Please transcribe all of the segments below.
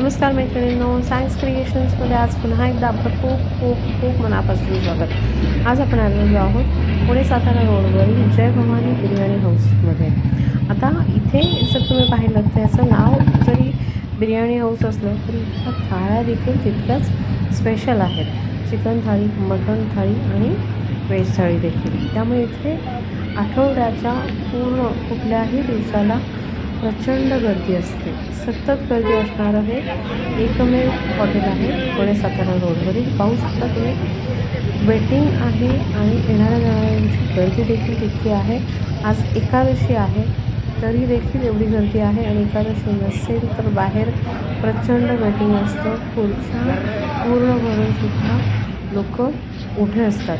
नमस्कार मैत्रिणींनो सायन्स क्रिएशन्समध्ये आज पुन्हा एकदा आपलं खूप खूप खूप मनापासून स्वागत. आज आपण आलेलो आहोत पुणे सातारा रोडवरील जय भवानी बिर्याणी हाऊसमध्ये. आता इथे जर तुम्ही पाहिलं तर याचं नाव जरी बिर्याणी हाऊस असलं तरी इथल्या थाळ्या देखील तितक्याच स्पेशल आहेत. चिकन थाळी मटण थाळी आणि व्हेज थाळी देखील. त्यामुळे इथे आठवड्याच्या पूर्ण कुठल्याही दिवसाला प्रचंड गर्दी असते. सतत गर्दी असणारं हे एकमेव हॉटेल आहे पुणे सातारा रोडवरील. पाहू शकता तुम्ही. वेटिंग आहे आणि येणाऱ्या जाणाऱ्यांची गर्दी देखील तितकी आहे. आज एकादशी आहे. तरी देखील एवढी गर्दी आहे आणि एकादशी नसेल तर बाहेर प्रचंड वेटिंग असतं. खुर्च्या पूर्ण भरूनसुद्धा लोक उठे असतात.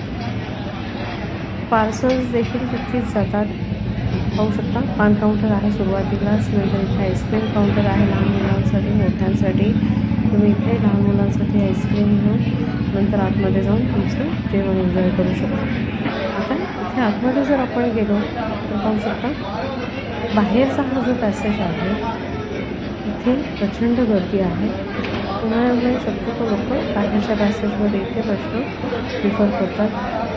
पार्सल्स देखील तितकीच जातात. पाहू शकता. पान काउंटर आहे सुरुवातीलाच नंतर इथे आईस्क्रीम काउंटर आहे लहान मुलांसाठी मोठ्यांसाठी. तुम्ही इथे लहान मुलांसाठी आईस्क्रीम घेऊन नंतर आतमध्ये जाऊन तुमचं जेवण एन्जॉय करू शकता. आता इथे आतमध्ये जर आपण गेलो तर पाहू शकता बाहेरचा हा जो पॅसेज आहे इथे प्रचंड गर्दी आहे. उन्हाळ्यामुळे शक्यतो लोक बाहेरच्या पॅसेजमध्ये इथे प्रश्न प्रिफर करतात.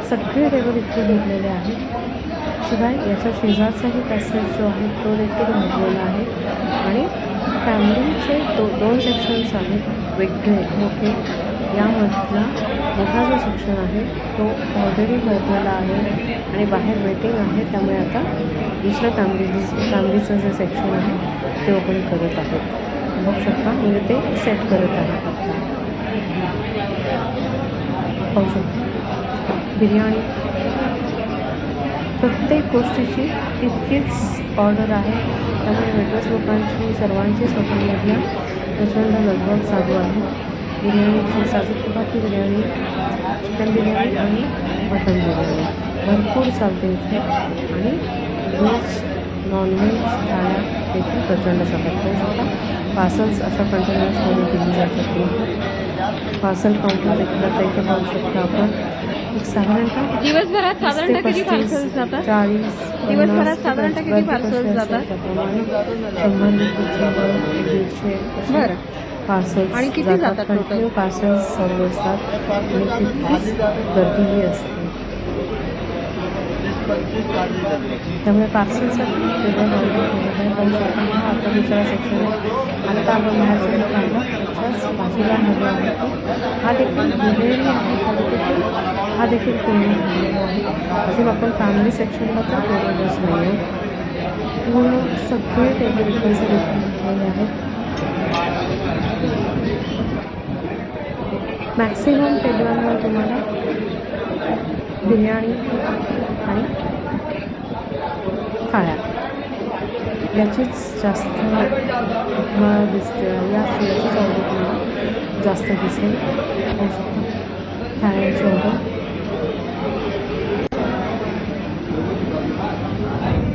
सगळे टेबल इथे भरलेले आहेत. शिवाय याच्या शेजारचाही पॅसेज जो आहे तो देखील भरलेला आहे. आणि फॅमिलीचे दो दोन सेक्शन्स आहेत वेगळे मोठे. यामधला मोठा जो सेक्शन आहे तो ऑलरेडी भरलेला आहे आणि बाहेर वेटिंग आहे. त्यामुळे आता दुसरं फॅमिली फॅमिलीचं जे सेक्शन आहे ते ओपन करत आहेत. बघू शकता म्हणजे ते सेट करत आहेत आता. पाहू शकता. बिर्याणी. प्रत्येक गोष्टीची तितकीच ऑर्डर आहे. त्यामुळे वेटर्स लोकांची सर्वांचीच हॉटेलमधल्या प्रचंड लगबग चालू आहे. बिर्याणीची साजूक तुपातली बिर्याणी चिकन बिर्याणी आणि मटन बिर्याणी. भरपूर चालते इथे आणि व्हेज नॉनव्हेज थाळ्या देखील प्रचंड चालतात. शकता पार्सल्स अशा कंटेनर्समध्ये दिली जातात पार्सल काउंटर देखील आता इथे पाहू शकता आपण. एक साधारणतः दिवसभरात साधारणतः किती पार्सल्स जातात? चाळीस दिवसभरात साधारणतः किती असेल जातात? शंभर दीडशे बरं. पार्सल्स आणि किती जातात पार्सल्स चालू असतात. आणि तितकीच गर्दीही असते. त्यामुळे पार्सलसाठी वेगळं ऑर्डर केलं आहे पाहू शकता हा आता दुसरा सेक्शन आहे. आता आपण बाहेरचं जो काढला त्याच्याच बाजूला हा आहे तो. हा देखील दुहेरी आहे तर देखील हा देखील पूर्ण भरलेला आहे. अजून आपण फॅमिली सेक्शनला तर गेलेलोच नाही आहे पूर्ण सगळे टेबल इकडचे देखील भरलेले आहेत. मॅक्सिमम टेबलांवर तुम्हाला बिर्याणी आणि काळ्या. याचीच जास्त मला दिसते. या फुलाची ऑर्डर तुम्हाला जास्त दिसेल. होऊ शकतो. थाळ्यांची ऑर्डर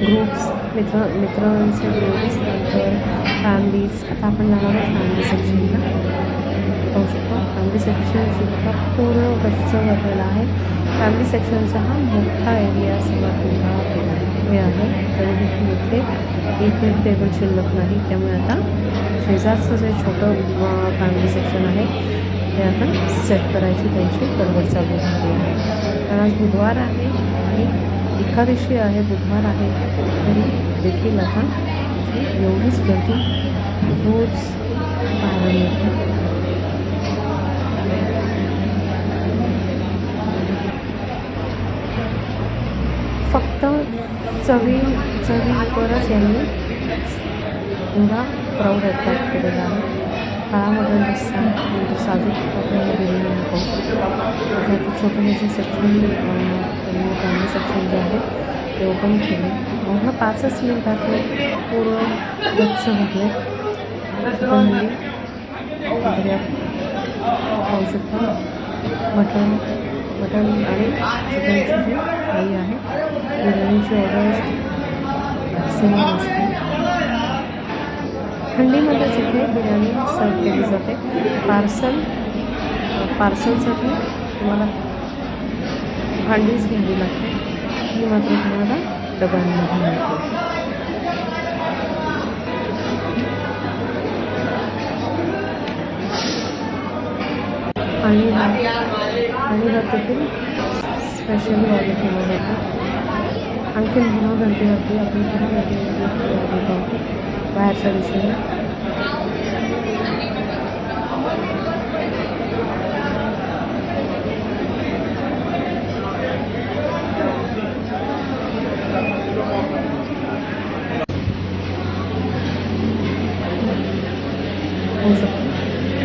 ग्रुप्स मित्र मित्रांचे ग्रुप्स नंतर फॅमिलीज. आता आपण जाणार आहोत फॅमिली सेक्शनला. पाहू शकतो. फॅमिली सेक्शनसुद्धा पूर्ण गच्च भरलेला आहे. फॅमिली सेक्शनचा हा मोठा एरिया सर्वात मोठा हे आहे तरी देखील इथे एक एक टेबल शिल्लक नाही. त्यामुळे आता शेजारचं जे छोटं फॅमिली सेक्शन आहे ते आता सेट करायची त्यांची गडबड चालू झाली आहे. कारण आज बुधवार आहे आणि एकादशी आहे बुधवार आहे तरी देखील आता इथे एवढीच गर्दी रोज पाहायला मिळते. फक्त चवी चवीवरच यांनी एवढा प्रौढ अट्रॅक्ट केलेला आहे. काळामधून मटण रस्सा नंतर साजूक तुपातल्या बिर्याणी पाहू शकतो. आता ते छोटं हे जे सेक्शन त्यांनी फॅमिली सेक्शन जे आहे ते ओपन केले अवघ्या पाचच मिनिटात हे पूर्ण गच्च भरले. चिकन म्हणजे पाहू शकतो. मटण मटण आणि चिकनची जी काही आहे. बिर्याणीची ऑर्डर असते मॅक्सिमम असते थंडीमध्येच इथे बिर्याणी सर्व केली जाते. पार्सल पार्सलसाठी तुम्हाला भांडीच घ्यावी लागते. ती मात्र तुम्हाला डब्यांमध्ये मिळते. आणि आणि भात देखील स्पेशल ऑर्डर केलं जातं आणखीन पुन्हा गर्दीवरती आपण पुन्हा गर्दी पाहू बाहेरच्या दिशेने.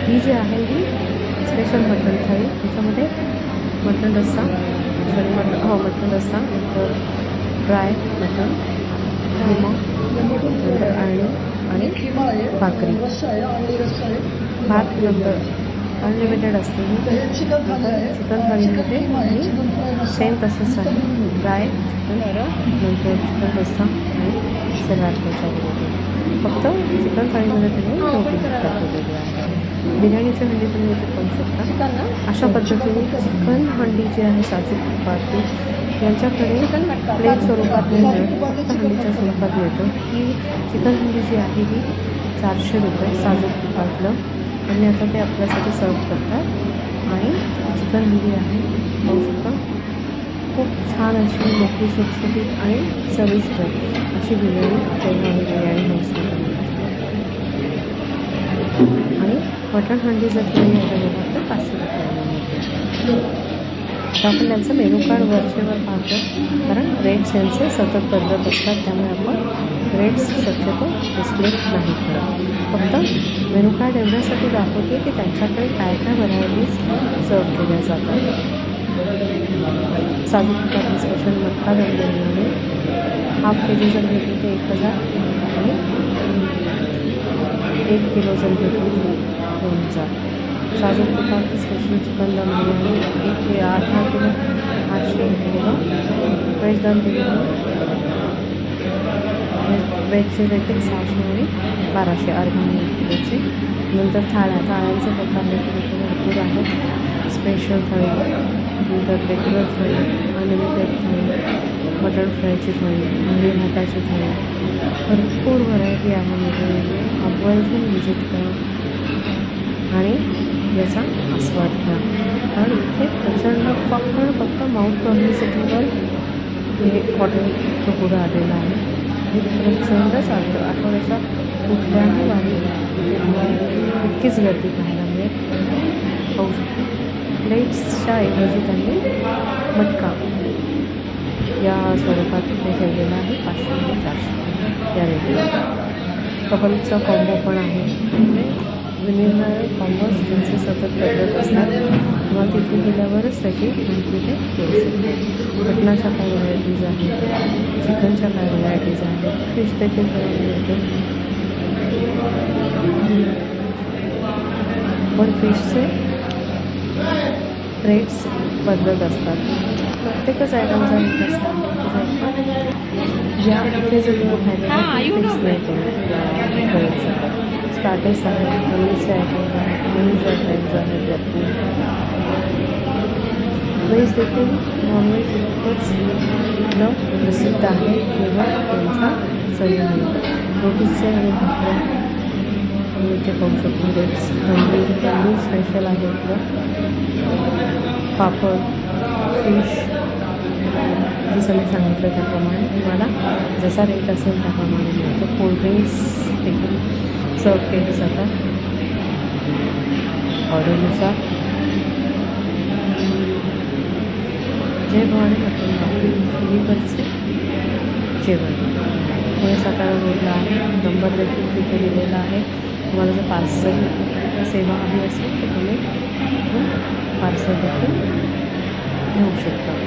ही जी आहे ही स्पेशल मटण थाळी त्याच्यामध्ये मटण रस्सा सॉरी मटण हो मटण रस्सा नंतर ड्राय मटण किमा नंतर आणि आणि भाकरी. भात नंतर अनलिमिटेड असते चिकन थाळीमध्ये आणि सेम तसंच आहे. ड्राय चिकन नंतर चिकन रस्सा आणि सलाड त्याच्याबरोबर. फक्त चिकन थाळीमध्ये तुम्ही रोटी दाखवलेली आहे. बिर्याणीच्या म्हणजे हंडी तुम्ही इथे पाहू शकता. अशा पद्धतीने चिकन हंडी जी आहे साजूक तुपातली यांच्याकडे प्लेट स्वरूपात नाही मिळत. फक्त हंडीच्या स्वरूपात मिळतं. ही चिकन हंडी जी आहे ही चारशे रुपये साजूक तुपातलं आणि आता ते आपल्यासाठी सर्व करतात. आणि चिकन हंडी आहे पाहू शकता. खूप छान अशी मोठी सुटसुटीत आणि चविष्ट अशी बिर्याणी जयभावी बिर्याणी होऊ मिळते आणि मटण हंडी जर तुम्ही घ्यायला गेलात तर पाचशे रुपयाला मिळते. आपण त्यांचं मेनू कार्ड वरचेवर पाहतो. कारण रेट्स यांचे सतत बदलत असतात. त्यामुळे आपण रेट्स शक्यतो डिस्प्ले नाही करत. फक्त मेनू कार्ड एवढ्यासाठी दाखवते की त्यांच्याकडे काय काय व्हरायटीज सर्व केल्या जातात. साजूक तुपातली स्पेशल मटका दम हाफ के जी जर घेतली तर एक हजार आणि एक किलो जर घेतली तर दोन साजूक स्पेशल चिकन दम बिर्याणी एक किलो अर्धा किलो आठशे एक किलो व्हेज दम बिर्याणी व्हेजचे देखील सहाशे आणि बाराशे अर्धा एक किलोचे. नंतर थाळ्या थाळ्यांचे प्रकार देखील इथे भरपूर आहेत. स्पेशल थाळी नंतर रेग्युलर थाळी अनलिमिटेड थाळी मटण फ्रायची थाळी अंडी भाताची थाळी. भरपूर व्हरायटी आहे मिळते आवर्जून व्हिजिट करा. आणि याचा आस्वाद घ्या. कारण इथे प्रचंड फक्त फक्त माउंट पब्लिसिटीवर हे हॉटेल इतकं पुढं आलेलं आहे. हे प्रचंड चालतं. आठवड्याच्या कुठल्याही वारी इथे तुम्हाला इतकीच गर्दी पाहायला मिळेल. पाहू शकता. प्लेट्सच्या ऐवजी त्यांनी मटका या स्वरूपात ते ठेवलेलं आहे. पाचशे चारशे या रेटमध्ये कपलचा कॉम्बो पण आहे. म्हणजे विनिमय कॉमर्स त्यांचे सतत बदलत असतात किंवा तिथे गेल्यावरच त्याची माहिती ते मिळू शकते मटणाच्या काय व्हरायटीज आहेत? चिकनच्या काय व्हरायटीज आहेत? फिश देखील तुम्हाला मिळते पण फिशचे रेट्स बदलत असतात. प्रत्येकच आयटमचा रेट असतात या इथे जर तुम्ही खायला फिक्स नाही करू स्टार्टर्स आहेत पनीरचे आयटम्स आहेत वेज आयटम्स आहेत भरपूर व्हेज देखील नॉनव्हेज इतकंच इथलं प्रसिद्ध आहे किंवा त्यांचा चवीमुळे रोटीचे आणि भाकऱ्या तुम्ही इथे पाहू शकतो रेट्स तंदूर तंदूर स्पेशल आहे इथलं. पापड फिश जसं मी सांगितलं त्याप्रमाणे. तुम्हाला जसा रेट असेल त्याप्रमाणे मिळतो. कोल्ड्रिंक्स देखील सर्व केले जातात. ऑर्डरनुसार. जे भावाने म्हटलं बाकी जेवण. पुणे सातारा रोडला आहे. नंबर देखील तिथे दिलेला आहे. तुम्हाला जर पार्सल सेवा हवी असेल तर तुम्ही इथून पार्सल देखील घेऊ शकता.